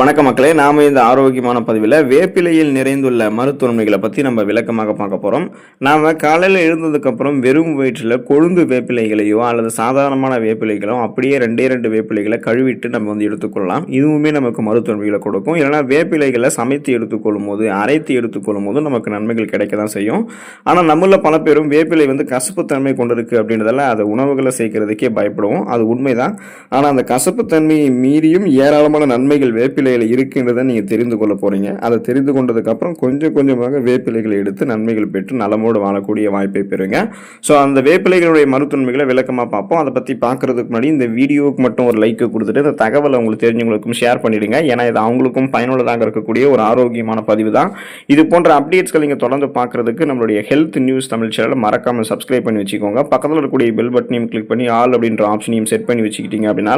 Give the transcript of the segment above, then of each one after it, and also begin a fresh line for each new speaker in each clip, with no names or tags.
வணக்கம் மக்களே நாம இந்த ஆரோக்கியமான பதிவில் வேப்பிலையில் நிறைந்துள்ள மருத்துவமைகளை பற்றி நம்ம விளக்கமாக பார்க்க போகிறோம் நாம் காலையில் எழுந்ததுக்கப்புறம் வெறும் வயிற்றில் கொழுந்து வேப்பிலைகளையோ அல்லது சாதாரணமான வேப்பிலைகளோ அப்படியே ரெண்டே ரெண்டு வேப்பிலைகளை கழுவிட்டு நம்ம வந்து எடுத்துக்கொள்ளலாம். இதுவுமே நமக்கு மருத்துவமைகளை கொடுக்கும். இல்லைனா வேப்பிலைகளை சமைத்து எடுத்துக்கொள்ளும் போது அரைத்து எடுத்துக்கொள்ளும் போது நமக்கு நன்மைகள் கிடைக்க தான் செய்யும். ஆனால் நம்மள பல பேரும் வேப்பிலை வந்து கசப்புத்தன்மை கொண்டிருக்கு அப்படின்றதால அதை உணவுகளை சேர்க்கறதுக்கே பயப்படுவோம். அது உண்மைதான். ஆனால் அந்த கசப்புத்தன்மையை மீறியும் ஏராளமான நன்மைகள் வேப்பிலை வேப்பிலையில் இருக்கின்றதை நீங்கள் தெரிந்து கொள்ள போகிறீங்க அதை தெரிந்து கொண்டதுக்கப்புறம் கொஞ்சம் கொஞ்சமாக வேப்பிலைகளை எடுத்து நன்மைகள் பெற்று நலமோடு வாழக்கூடிய வாய்ப்பை பெறுங்க. ஸோ அந்த வேப்பிலைகளுடைய மருத்துவன்மைகளை விளக்கமாக பார்ப்போம். அதை பற்றி பார்க்குறதுக்கு முன்னாடி இந்த வீடியோவுக்கு மட்டும் ஒரு லைக்கு கொடுத்துட்டு இந்த தகவலை உங்களுக்கு தெரிஞ்சவங்களுக்கும் ஷேர் பண்ணிடுங்க. ஏன்னா இது அவங்களுக்கும் பயனுள்ளதாக இருக்கக்கூடிய ஒரு ஆரோக்கியமான பதிவு தான். இது போன்ற அப்டேட்ஸ்கள் நீங்கள் தொடர்ந்து பார்க்குறதுக்கு நம்மளுடைய ஹெல்த் நியூஸ் தமிழ் சேனலை மறக்காமல் சப்ஸ்கிரைப் பண்ணி வச்சுக்கோங்க. பக்கத்தில் இருக்கக்கூடிய பெல் பட்டனையும் கிளிக் பண்ணி ஆல் அப்படின்ற ஆப்ஷனையும் செட் பண்ணி வச்சுக்கிட்டீங்க அப்படின்னா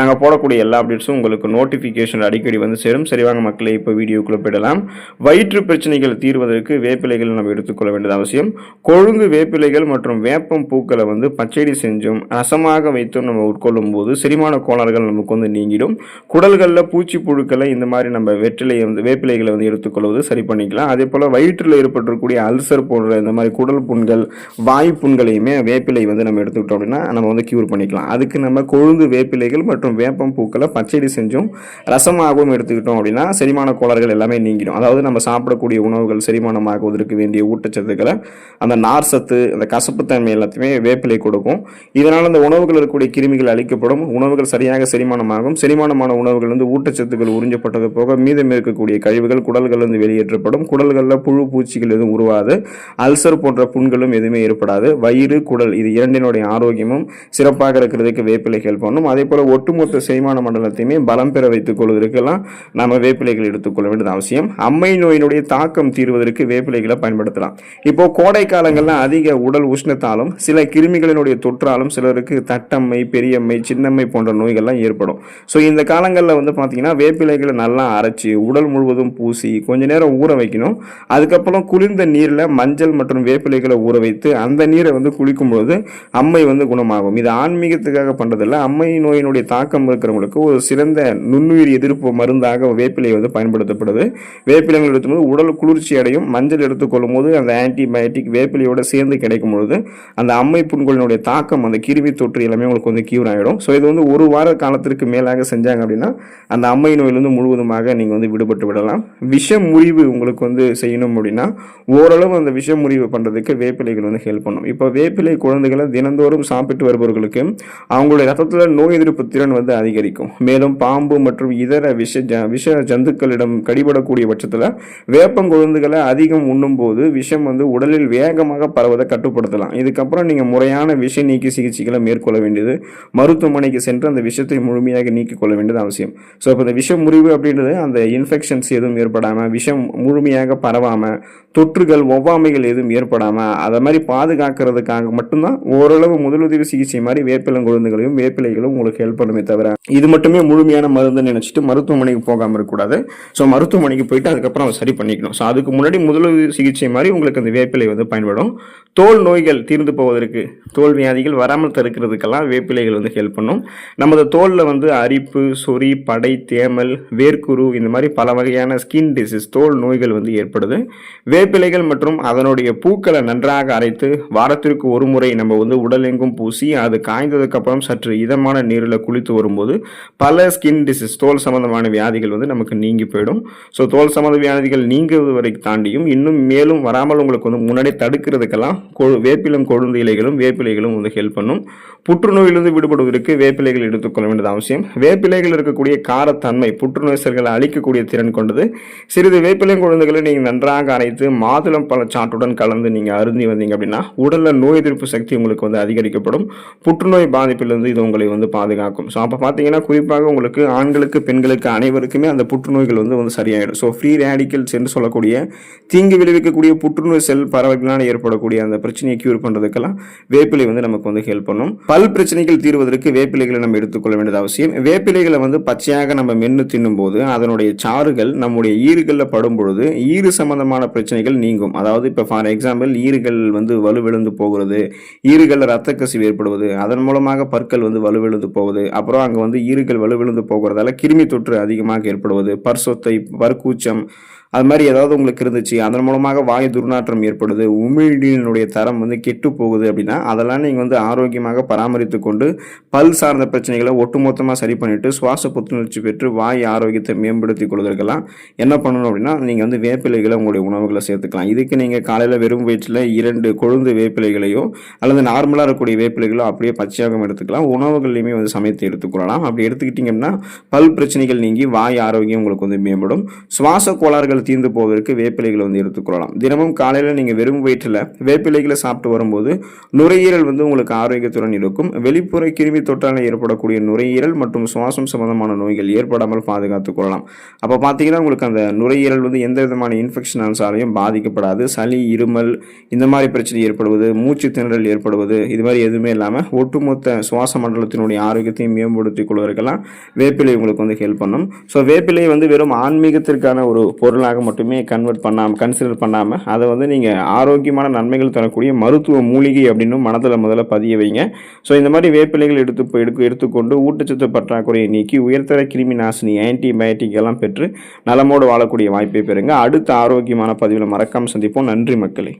நாங்கள் போடக்கூடிய எல்லா அப்டேட்ஸும் உங்களுக்கு நோட்டிஃபிகேஷன் அடிக்கடி வந்து சேரும். சரிவாங்க மக்களை இப்போ வீடியோக்குள்ளே போயிடலாம். வயிற்று பிரச்சனைகள் தீர்வதற்கு வேப்பிலைகள் நம்ம எடுத்துக்கொள்ள வேண்டியது அவசியம். கொழுந்து வேப்பிலைகள் மற்றும் வேப்பம் பூக்களை வந்து பச்சடி செஞ்சும் ரசமாக வைத்தும் நம்ம உட்கொள்ளும் போது செரிமான கோளாறுகள் நமக்கு வந்து நீங்கிடும். குடல்களில் பூச்சி புழுக்களை இந்த மாதிரி நம்ம வெற்றிலை வந்து வேப்பிலைகளை வந்து எடுத்துக்கொள்வது சரி பண்ணிக்கலாம். அதே போல் வயிற்றில் ஏற்பட்டிருக்கக்கூடிய அல்சர் போன்ற இந்த மாதிரி குடல் புண்கள் வாய் புண்களையுமே வேப்பிலை வந்து நம்ம எடுத்துக்கிட்டோம் அப்படின்னா நம்ம வந்து க்யூர் பண்ணிக்கலாம். அதுக்கு நம்ம கொழுந்து வேப்பிலைகள் மற்றும் வேப்பம் பூக்களை பச்சடி செஞ்சும் ரசமாக ரசமாகவும் எடுத்துக்கிட்டோம் அப்படின்னா செரிமான கோளாறுகள் எல்லாமே நீங்கிடும். அதாவது நம்ம சாப்பிடக்கூடிய உணவுகள் செரிமானமாகுவதற்கு வேண்டிய ஊட்டச்சத்துக்களை அந்த நார் சத்து அந்த கசப்புத்தன்மை எல்லாத்தையுமே வேப்பிலை கொடுக்கும். இதனால் அந்த உணவுகள் இருக்கக்கூடிய கிருமிகள் அழிக்கப்படும். உணவுகள் சரியாக செரிமானமாகும். செரிமானமான உணவுகள் வந்து ஊட்டச்சத்துக்கள் உறிஞ்சப்பட்டது போக மீதம் இருக்கக்கூடிய கழிவுகள் குடல்கள் வந்து வெளியேற்றப்படும். குடல்களில் புழு பூச்சிகள் எதுவும் உருவாது. அல்சர் போன்ற புண்களும் எதுவுமே ஏற்படாது. வயிறு குடல் இது இரண்டினுடைய ஆரோக்கியமும் சிறப்பாக இருக்கிறதுக்கு வேப்பிலை ஹெல்ப் பண்ணும். அதே போல் ஒட்டுமொத்த செரிமான மண்டலத்தையுமே பலம் பெற வைத்துக் கொள்வதற்கெல்லாம் நம்ம வேப்பிலைகள் எடுத்துக்கொள்ள வேண்டியது அவசியம். அம்மை நோயினுடைய தாக்கம் தீர்வதற்கு வேப்பிலைகளை பயன்படுத்தலாம். இப்போ கோடை காலங்களில் அதிக உடல் உஷ்ணத்தாலும் சில கிருமிகளினுடைய தொற்றாலும் சிலருக்கு தட்டம்மை பெரியம்மை சின்னம்மை போன்ற நோய்கள்லாம் ஏற்படும். ஸோ இந்த காலங்களில் வந்து பார்த்தீங்கன்னா வேப்பிலைகளை நல்லா அரைச்சி உடல் முழுவதும் பூசி கொஞ்ச நேரம் ஊற வைக்கணும். அதுக்கப்புறம் குளிர்ந்த நீரில் மஞ்சள் மற்றும் வேப்பிலைகளை ஊற வைத்து அந்த நீரை வந்து குளிக்கும்போது அம்மை வந்து குணமாகும். இது ஆன்மீகத்துக்காக பண்ணுறதில்ல அம்மை நோயினுடைய தாக்கம் இருக்கிறவங்களுக்கு ஒரு சிறந்த நுண்ணுயிர் எதிர்ப்பு மருந்தாக வேப்பிலை வந்து பயன்படுத்தப்படுது. வேப்பிலைகள் எடுத்தும்போது உடல் குளிர்ச்சி அடையும். மஞ்சள் எடுத்துக்கொள்ளும் போது அந்த ஆன்டிபயோட்டிக் வேப்பிலையோட சேர்ந்து கிடைக்கும் பொழுது அந்த அம்மை புண்களினுடைய தாக்கம் அந்த கிருமி தொற்று எல்லாமே உங்களுக்கு வந்து கியூர் ஆகிடும் ஸோ இது வந்து ஒரு வார காலத்திற்கு மேலாக செஞ்சாங்க அப்படின்னா அந்த அம்மை நோயிலிருந்து முழுவதுமாக நீங்கள் வந்து விடுபட்டு விடலாம். விஷ முறிவு உங்களுக்கு வந்து செய்யணும் அப்படின்னா ஓரளவு அந்த விஷ முறிவு பண்ணுறதுக்கு வேப்பிலைகள் வந்து ஹெல்ப் பண்ணும். இப்போ வேப்பிலை குழந்தைகளை தினந்தோறும் சாப்பிட்டு வருபவர்களுக்கு அவங்களுடைய ரத்தத்தில் நோய் எதிர்ப்பு திறன் வந்து அதிகரிக்கும். மேலும் பாம்பு மற்றும் இதர விஷ ஜ விஷ ஜந்துக்களிடம் கடிபடக்கூடிய பட்சத்தில் வேப்பங்கொழுந்துகளை அதிகம் உண்ணும்போது விஷம் வந்து உடலில் வேகமாக பரவதை கட்டுப்படுத்தலாம். இதுக்கப்புறம் நீங்கள் முறையான விஷ நீக்கி சிகிச்சைகளை மேற்கொள்ள வேண்டியது மருத்துவமனைக்கு சென்று அந்த விஷத்தை முழுமையாக நீக்கிக் கொள்ள வேண்டியது அவசியம். ஸோ இப்போ இந்த விஷ முறிவு அப்படின்றது அந்த இன்ஃபெக்ஷன்ஸ் எதுவும் ஏற்படாமல் விஷம் முழுமையாக பரவாமல் தொற்றுகள் ஒவ்வாமைகள் எதுவும் ஏற்படாமல் அதை மாதிரி பாதுகாக்கிறதுக்காக மட்டும்தான் ஓரளவு முதலுதவி சிகிச்சை மாதிரி வேப்பிலங்குழுந்துகளையும் வேப்பிலைகளும் உங்களுக்கு ஹெல்ப் பண்ணுமே தவிர இது மட்டுமே முழுமையான மருந்துன்னு நினச்சிட்டு மருத்துவமனைக்கு போகாமல் இருக்கக்கூடாது. ஸோ மருத்துவமனைக்கு போயிட்டு அதுக்கப்புறம் அதை சரி பண்ணிக்கணும். ஸோ அதுக்கு முன்னாடி முதலுதவி சிகிச்சை மாதிரி உங்களுக்கு அந்த வேப்பிலை வந்து பயன்படும். தோல் நோய்கள் தீர்ந்து போவதற்கு தோல் வியாதிகள் வராமல் தடுக்கிறதுக்கெல்லாம் வேப்பிலைகள் வந்து ஹெல்ப் பண்ணும். நமது தோலில் வந்து அரிப்பு சொறி படை தேமல் வேர்க்குரு இந்த மாதிரி பல வகையான ஸ்கின் டிசீஸ் தோல் நோய்கள் வந்து ஏற்படுது. வேப்பிலைகள் மற்றும் அதனுடைய பூக்களை நன்றாக அரைத்து வாரத்திற்கு ஒரு முறை நம்ம வந்து உடலெங்கும் பூசி அது காய்ந்ததுக்கப்புறம் சற்று இதமான நீரில் குளித்து வரும்போது பல ஸ்கின் டிசீஸ் தோல் சம்பந்தமான வியாதிகள் வந்து நமக்கு நீங்கி போயிடும். ஸோ தோல் சம்பந்த வியாதிகள் நீங்குவது வரை தாண்டியும் இன்னும் மேலும் வராமல் உங்களுக்கு வந்து முன்னாடி தடுக்கிறதுக்கெல்லாம் கொழு வேப்பிலம் கொழுந்து இலைகளும் வேப்பிலைகளும் வந்து ஹெல்ப் பண்ணும். புற்றுநோயிலிருந்து விடுபடுவதற்கு வேப்பிலைகள் எடுத்துக்கொள்ள வேண்டியது அவசியம். வேப்பிலைகள் இருக்கக்கூடிய காரத்தன்மை புற்றுநோய் செல்களை அழிக்கக்கூடிய திறன் கொண்டது. சிறிது வேப்பிலை கொழுந்துகளை நீங்கள் நன்றாக அரைத்து மாதுளம் பழச்சாற்றுடன் கலந்து நீங்கள் அருந்தி வந்தீங்க அப்படின்னா உடலில் நோய் எதிர்ப்பு சக்தி உங்களுக்கு வந்து அதிகரிக்கப்படும். புற்றுநோய் பாதிப்பிலிருந்து இது உங்களை வந்து பாதுகாக்கும். ஸோ அப்போ பார்த்தீங்கன்னா குறிப்பாக உங்களுக்கு ஆண்களுக்கு பெண்களுக்கு அனைவருக்குமே அந்த புற்றுநோய்கள் வந்து வந்து சரியாயிடும். ஸோ ஃப்ரீ ரேடிக்கல்ஸ் என்று சொல்லக்கூடிய தீங்கு விளைவிக்கக்கூடிய புற்றுநோய் செல் பரவல்களால் ஏற்படக்கூடிய அந்த பிரச்சனையை க்யூர் பண்ணுறதுக்கெல்லாம் வேப்பிலை வந்து நமக்கு வந்து ஹெல்ப் பண்ணும். பல் பிரச்சனைகள் தீர்வதற்கு வேப்பிலைகளை நம்ம எடுத்துக்கொள்ள வேண்டியது அவசியம். வேப்பிலைகளை வந்து பச்சையாக நம்ம மென்று தின்னும் போது அதனுடைய சாறுகள் நம்முடைய ஈறுகளில் படும் பொழுது ஈறு சம்பந்தமான பிரச்சனைகள் பிரச்சனைகள் நீங்கும். அதாவது இப்போ ஃபார் எக்ஸாம்பிள் ஈறுகள் வந்து வலுவிழுந்து போகிறது ஈறுகளில் ரத்த கசிவு ஏற்படுவது அதன் மூலமாக பற்கள் வந்து வலுவிழுந்து போவது அப்புறம் அங்கே வந்து ஈறுகள் வலுவிழுந்து போகிறதால கிருமி தொற்று அதிகமாக ஏற்படுவது பற்சொத்தை பற்கூச்சம் அது மாதிரி ஏதாவது உங்களுக்கு இருந்துச்சு அதன் மூலமாக வாயு துர்நாற்றம் ஏற்படுது உமிழ்நீரினுடைய தரம் வந்து கெட்டு போகுது அப்படின்னா அதெல்லாம் நீங்கள் வந்து ஆரோக்கியமாக பராமரித்து கொண்டு பல் சார்ந்த பிரச்சனைகளை ஒட்டுமொத்தமாக சரி பண்ணிவிட்டு சுவாச புத்துணர்ச்சி பெற்று வாய் ஆரோக்கியத்தை மேம்படுத்தி கொள்வதற்கெல்லாம் என்ன பண்ணணும் அப்படின்னா நீங்கள் வந்து வேப்பிலைகளை உங்களுடைய உணவுகளை சேர்த்துக்கலாம். இதுக்கு நீங்கள் காலையில் வெறும் வயிற்றில் இரண்டு கொழுந்து வேப்பிலைகளையோ அல்லது நார்மலாக இருக்கக்கூடிய வேப்பிலைகளோ அப்படியே பச்சையாகவும் எடுத்துக்கலாம். உணவுகள்லையுமே வந்து சமைத்து எடுத்துக்கொள்ளலாம் அப்படி எடுத்துக்கிட்டிங்கன்னா பல் பிரச்சனைகள் நீங்கி வாய் ஆரோக்கியம் உங்களுக்கு வந்து மேம்படும். சுவாச கோளாறுகள் தீர்ந்து போவதற்கு வேப்பிலைகளை வந்து எடுத்துக்கொள்ளலாம் தினமும் காலையில் நீங்கள் வெறும் வயிற்றில் வேப்பிலைகளை சாப்பிட்டு வரும்போது நுரையீரல் வந்து உங்களுக்கு ஆரோக்கியத்துடன் இருக்கும். வெளிப்புற கிருமி தொற்றால் ஏற்படக்கூடிய நுரையீரல் மற்றும் சுவாசம் சம்பந்தமான நோய்கள் ஏற்படாமல் பாதுகாத்துக் கொள்ளலாம். அப்போ பார்த்தீங்கன்னா உங்களுக்கு அந்த நுரையீரல் வந்து எந்த விதமான இன்ஃபெக்ஷனாலையும் பாதிக்கப்படாது. சளி இருமல் இந்த மாதிரி பிரச்சனை ஏற்படுவது மூச்சு திணறல் ஏற்படுவது இது மாதிரி எதுவுமே இல்லாமல் ஒட்டுமொத்த சுவாச மண்டலத்தினுடைய ஆரோக்கியத்தையும் மேம்படுத்திக் கொள்வதற்கெல்லாம் வேப்பிலை உங்களுக்கு வந்து ஹெல்ப் பண்ணும். ஸோ வேப்பிலை வந்து வெறும் ஆன்மீகத்திற்கான ஒரு பொருளாக மட்டுமே கன்வெர்ட் பண்ணாமல் கன்சிடர் பண்ணாமல் அதை வந்து நீங்கள் ஆரோக்கியமான நன்மைகள் தரக்கூடிய மருத்துவ மூலிகை அப்படின்னு மனதில் முதல்ல பதிய வைங்க. ஸோ இந்த மாதிரி வேப்பிலைகள் எடுத்து எடுக்க எடுத்துக்கொண்டு ஊட்டச்சத்து பற்றாக்குறையை நீக்கி உயர்தர கிருமி நாசினி ஆன்டிபயோட்டிக் எல்லாம் பெற்று நலமோடு வாழக்கூடிய வாய்ப்பை பெறுங்க. அடுத்த ஆரோக்கியமான பதிவில் மறக்காமல் சந்திப்போம். நன்றி மக்களே.